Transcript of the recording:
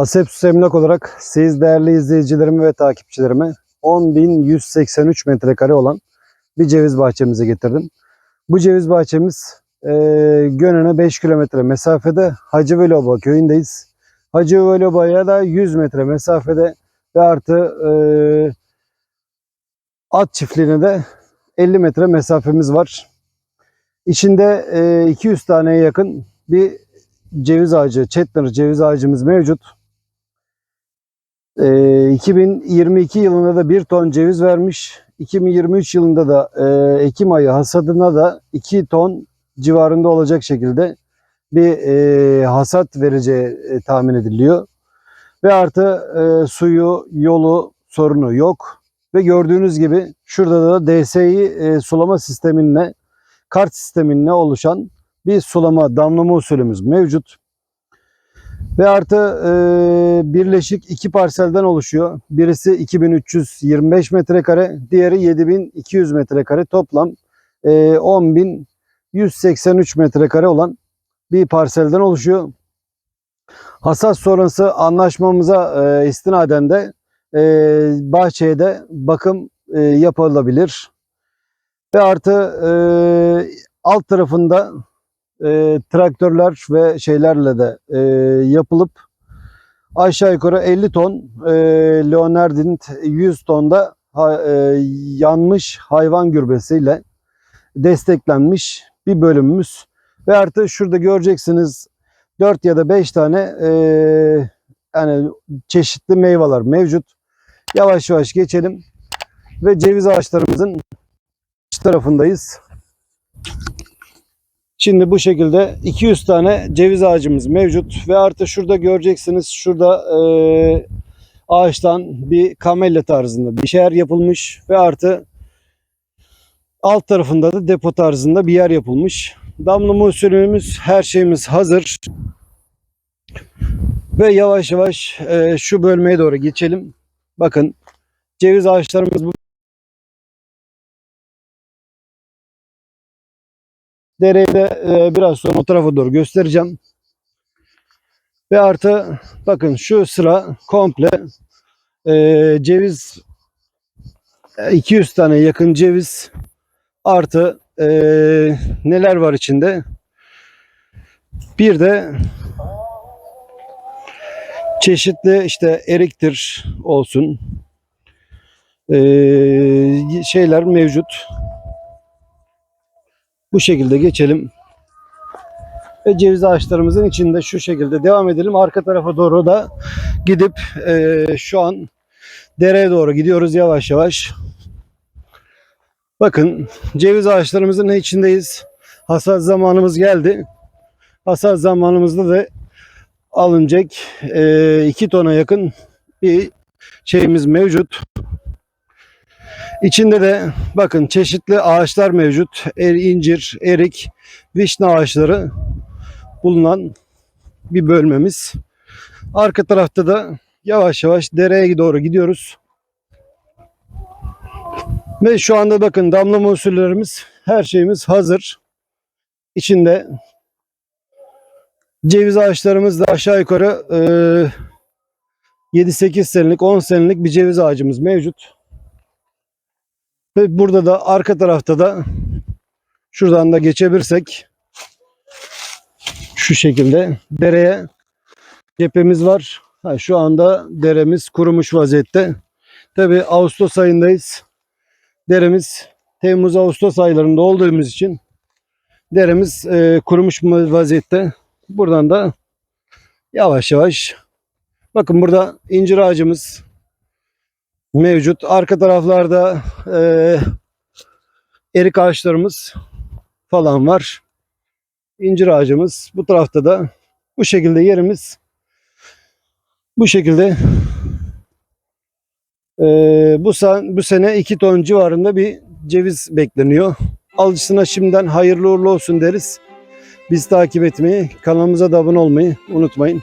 Asepsus Emlak olarak siz değerli izleyicilerime ve takipçilerime 10.183 metrekare olan bir ceviz bahçemize getirdim. Bu ceviz bahçemiz e, Gönen'e 5 kilometre mesafede Hacı Veloba köyündeyiz. Hacı Veloba'ya da 100 metre mesafede ve artı e, at çiftliğine de 50 metre mesafemiz var. İçinde e, 200 taneye yakın bir ceviz ağacı, Chetner ceviz ağacımız mevcut. E, 2022 yılında da 1 ton ceviz vermiş. 2023 yılında da e, Ekim ayı hasadına da 2 ton civarında olacak şekilde bir e, hasat vereceği e, tahmin ediliyor. Ve artı e, suyu, yolu sorunu yok. Ve gördüğünüz gibi şurada da DSİ e, sulama sisteminle, kart sisteminle oluşan bir sulama damlama usulümüz mevcut. Ve artı e, birleşik iki parselden oluşuyor. Birisi 2325 metrekare, diğeri 7200 metrekare. Toplam e, 10.183 metrekare olan bir parselden oluşuyor. Hasat sonrası anlaşmamıza e, istinaden de e, bahçeye de bakım e, yapılabilir. Ve artı e, alt tarafında e, traktörler ve şeylerle de e, yapılıp aşağı yukarı 50 ton e, Leonard'in 100 tonda ha, e, yanmış hayvan gürbesiyle desteklenmiş bir bölümümüz. Ve artı şurada göreceksiniz 4 ya da 5 tane e, yani çeşitli meyveler mevcut. Yavaş yavaş geçelim ve ceviz ağaçlarımızın tarafındayız. Şimdi bu şekilde 200 tane ceviz ağacımız mevcut ve artı şurada göreceksiniz şurada e, ağaçtan bir kamelya tarzında bir şeyler yapılmış ve artı alt tarafında da depo tarzında bir yer yapılmış. Damlama usulümüz her şeyimiz hazır. Ve yavaş yavaş e, şu bölmeye doğru geçelim. Bakın ceviz ağaçlarımız bu Dereyi de e, biraz sonra o tarafa doğru göstereceğim. Ve artı bakın şu sıra komple e, ceviz e, 200 tane yakın ceviz artı e, neler var içinde? Bir de çeşitli işte eriktir olsun e, şeyler mevcut. Bu şekilde geçelim. Ve ceviz ağaçlarımızın içinde şu şekilde devam edelim. Arka tarafa doğru da gidip e, şu an dereye doğru gidiyoruz yavaş yavaş. Bakın ceviz ağaçlarımızın içindeyiz. Hasat zamanımız geldi. Hasat zamanımızda da alınacak 2 tona yakın bir şeyimiz mevcut. İçinde de bakın çeşitli ağaçlar mevcut. Er, incir, erik, vişne ağaçları bulunan bir bölmemiz. Arka tarafta da yavaş yavaş dereye doğru gidiyoruz. Ve şu anda bakın damlama usullerimiz her şeyimiz hazır. İçinde ceviz ağaçlarımız da aşağı yukarı e, 7-8 senelik 10 senelik bir ceviz ağacımız mevcut. Ve burada da arka tarafta da şuradan da geçebilirsek şu şekilde dereye cephemiz var. Ha, şu anda deremiz kurumuş vaziyette. Tabi Ağustos ayındayız. Deremiz Temmuz-Ağustos aylarında olduğumuz için deremiz e, kurumuş vaziyette. Buradan da yavaş yavaş bakın burada incir ağacımız mevcut. Arka taraflarda e, erik ağaçlarımız falan var. İncir ağacımız. Bu tarafta da bu şekilde yerimiz bu şekilde e, bu, sen, bu sene 2 ton civarında bir ceviz bekleniyor. Alıcısına şimdiden hayırlı uğurlu olsun deriz. Biz takip etmeyi, kanalımıza da abone olmayı unutmayın.